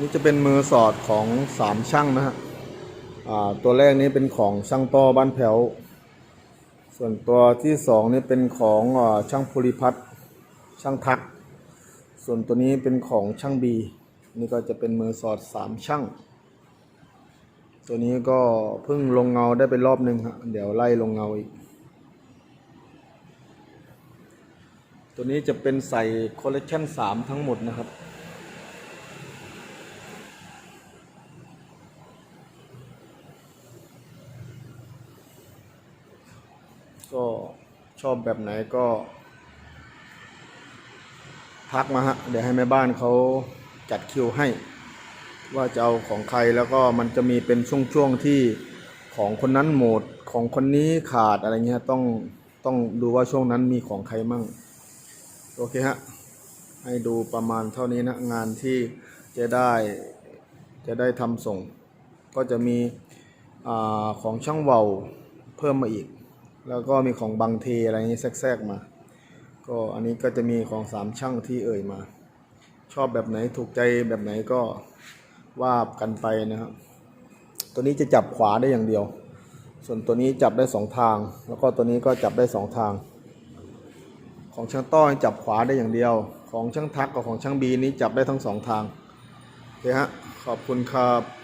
นี่จะเป็นมือสอดของสามช่างนะฮะตัวแรกนี้เป็นของช่างต้อบ้านแผวส่วนตัวที่สองนี่เป็นของอช่างภูริพัฒน์ช่างทัก ส่วนตัวนี้เป็นของช่างบีนี่ก็จะเป็นมือสอดสามช่าง ตัวนี้ก็เพิ่งลงเงาได้ไปรอบหนึ่งฮะเดี๋ยวไล่ลงเงาอีก ตัวนี้จะเป็นใส่คอลเลกชัน3ทั้งหมดนะครับ ก็ชอบแบบไหนก็ทักมาฮะ เดี๋ยวให้แม่บ้านเขาจัดคิวให้ ว่าจะเอาของใครแล้วก็มันจะมีเป็นช่วงๆที่ของคนนั้นหมดของคนนี้ขาดอะไรเงี้ยต้องต้องดูว่าช่วงนั้นมีของใครมั่ง โอเคฮะ ให้ดูประมาณเท่านี้นะ งานที่จะได้จะได้ทำส่ง ก็จะมีอของช่างเวาเพิ่มมาอีก แล้วก็มีของบางเทอะไรอย่างนี้แทรกๆมา ก็อันนี้ก็จะมีของสามช่างที่เอ่ยมา ชอบแบบไหนถูกใจแบบไหนก็ว่ากันไปนะครับ ตัวนี้จะจับขวาได้อย่างเดียว ส่วนตัวนี้จับได้สองทาง แล้วก็ตัวนี้ก็จับได้สองทาง ของช่างต้อจับขวาได้อย่างเดียว ของช่างทักกับของช่างบีนี้จับได้ทั้งสองทางโอเคฮะขอบคุณครับ